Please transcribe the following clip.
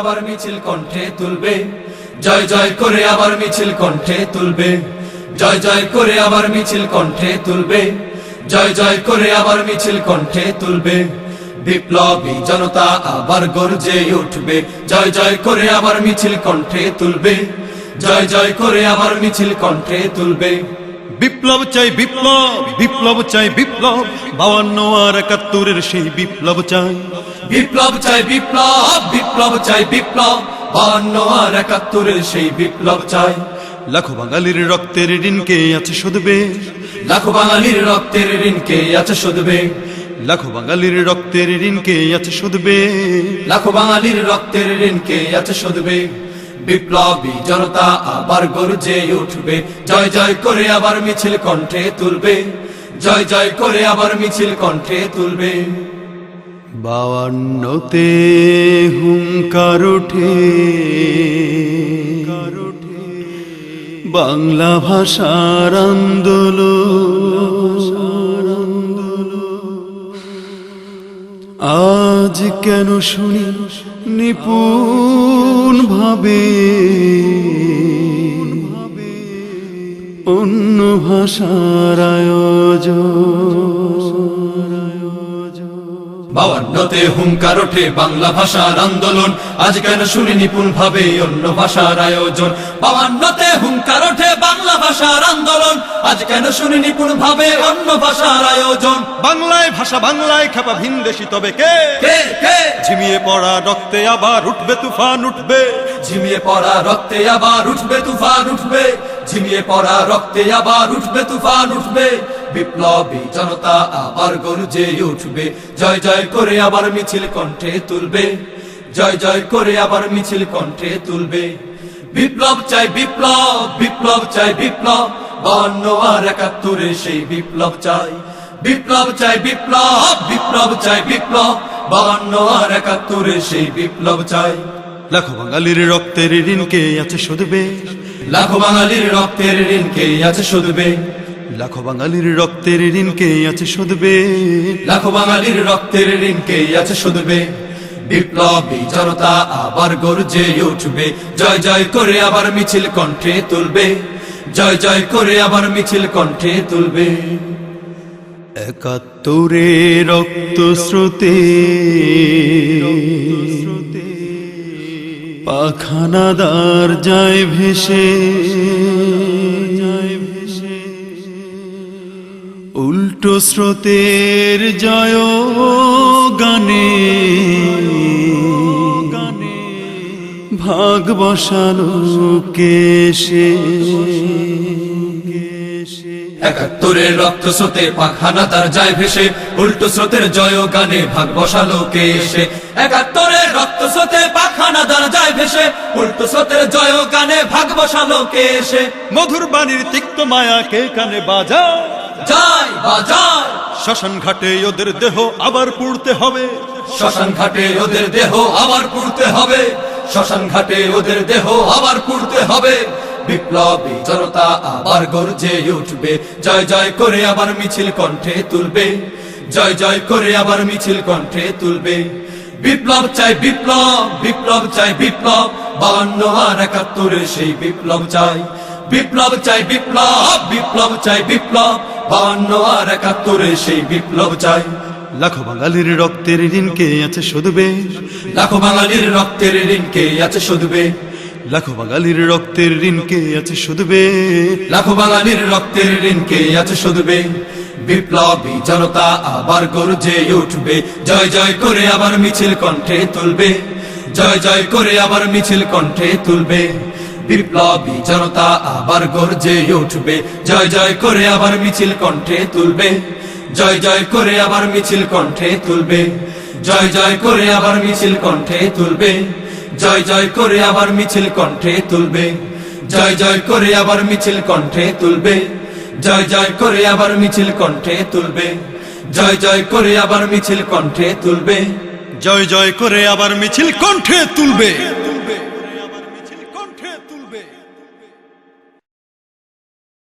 আবার মিছিল কণ্ঠে তুলবে। জয় জয় করে আবার মিছিল কণ্ঠে তুলবে। জয় জয় করে আবার মিছিল কণ্ঠে তুলবে। জয় জয় করে আবার মিছিল কণ্ঠে তুলবে। বিপ্লবী জনতা আবার গর্জে উঠবে। জয় জয় করে আবার মিছিল কণ্ঠে তুলবে। জয় জয় করে আবার মিছিল কণ্ঠে তুলবে। বিপ্লব চাই বিপ্লব বিপ্লব চাই বিপ্লব। বাউান্ন আর একাত্তরের সেই বিপ্লব চাই। বিপ্লব চাই বিপ্লব বিপ্লব চাই বিপ্লব বান্ন আর একাত্তরের সেই বিপ্লব চাই। লাখো বাঙালির রক্তের ঋণকে আছে শুধবে? লাখো বাঙালির রক্তের ঋণকে আছে শুধবে? লাখো বাঙালির রক্তের ঋণকে আছে শুধবে? লাখো বাঙালির রক্তের ঋণকে আছে শুধবে? বিপ্লবী জনতা আবার গর্জে উঠবে জয় জয় করে আবার মিছিল কণ্ঠে তুলবে। জয় জয় করে আবার মিছিল কণ্ঠে তুলবে। বাউান্নতে হুঙ্কার ওঠে। বাংলা ভাষার আন্দোলন। আজ কেন শুনি নিপুণ ভাবে অন্য ভাষার বাউান্নতে হুঙ্কার ওঠে বাংলা ভাষার আন্দোলন। আজ কেন শুনি নিপুণ ভাবে অন্য ভাষার আয়োজন? বাবান্নতে হুঙ্কার ওঠে বাংলা ভাষার আন্দোলন। আজ কেন শুনি নিপুণ ভাবে অন্য ভাষার আয়োজন? বাংলায় ভাষা বাংলায় খেপা ভিনদেশি তবে কে? কে কে? ঝিমিয়ে পড়া রক্তে আবার উঠবে তুফান উঠবে। ঝিমিয়ে পড়া রক্তে আবার উঠবে তুফান উঠবে। ঝিমিয়ে পড়া রক্তে আবার উঠবে তুফান, উঠবে। বিপ্লবী জনতা আবার গর্জে উঠবে। জয় জয় করে আবার মিছিল কণ্ঠে তুলবে। জয় জয় করে আবার মিছিল কণ্ঠে তুলবে। বিপ্লব চাই বিপ্লব বিপ্লব চাই বিপ্লব। বান্ন আর একাত্তরে সেই বিপ্লব চাই। বিপ্লব চাই বিপ্লব বিপ্লব চাই বিপ্লব। বান্ন আর একাত্তরে সেই বিপ্লব চাই। লাখো বাঙালির রক্তের ঋণকে আছে শুধবে? লাখো বাঙালির রক্তের ঋণকে আছে শুধবে? লাখো বাঙালির রক্তের ঋণকে আছে শুধবে? লাখো বাঙালির রক্তের ঋণকে আছে শুধবে? বিপ্লবী জনতা আবার গর্জে উঠবে। জয় জয় করে আবার মিছিল কণ্ঠে তুলবে। জয় জয় করে আবার মিছিল কণ্ঠে তুলবে। একাত্তরে রক্ত শ্রুতি স্রোতে পাখানাদার যায় ভেসে উল্টো স্রোতের জয় গানে গানে। ভাগ বসানো কেশে। একাত্তরের রক্ত স্রোতে পাখানা তার যায় ভেসে উল্টো স্রোতের জয় গানে ভাগ বসালো কে এসে। একাত্তরের রক্ত স্রোতে পাখানা তার যায় ভেসে উল্টো স্রোতের জয় গানে ভাগ বসালো কে এসে। মধুর বাণীর তিক্ত মায়াকে কানে বাজা যায় বাজায়। শ্মশান ঘাটে ওদের দেহ আবার পুড়তে হবে। শ্মশান ঘাটে ওদের দেহ আবার পুড়তে হবে। শ্মশান ঘাটে ওদের দেহ আবার পুড়তে হবে। বিপ্লবী জনতা আবার গর্জে উঠবে। জয় জয় করে আবার মিছিল কণ্ঠে তুলবে। জয় জয় করে আবার মিছিল কণ্ঠে তুলবে। বিপ্লব চাই বিপ্লব বিপ্লব চাই বিপ্লব। বান্ন আর একাত্তরে সেই বিপ্লব চাই। বিপ্লব চাই বিপ্লব বিপ্লব চাই বিপ্লব। বান্ন আর একাত্তরে সেই বিপ্লব চাই। লাখো বাঙালির রক্তের ঋণকে আছে শুধবে? লাখো বাঙালির রক্তের ঋণকে আছে শুধবে? লাখো বাঙালির রক্তের ঋণকে আছে শুধবে? লাখো বাঙালির রক্তের ঋণকে আছে শুধবে? বিপ্লবী জনতা আবার গর্জে উঠবে। জয় জয় করে আবার মিছিল কণ্ঠে তুলবে। জয় জয় করে আবার মিছিল কণ্ঠে তুলবে। বিপ্লবী জনতা আবার গর্জে উঠবে। জয় জয় করে আবার মিছিল কণ্ঠে তুলবে। জয় জয় করে আবার মিছিল কণ্ঠে তুলবে। জয় জয় করে আবার মিছিল কণ্ঠে তুলবে। জয় জয় করে আবার মিছিল কণ্ঠে তুলবে। জয় জয় করে আবার মিছিল কণ্ঠে তুলবে। জয় জয় করে আবার মিছিল কণ্ঠে তুলবে। জয় জয় করে আবার মিছিল কণ্ঠে তুলবে। জয় জয় করে আবার মিছিল কণ্ঠে তুলবে।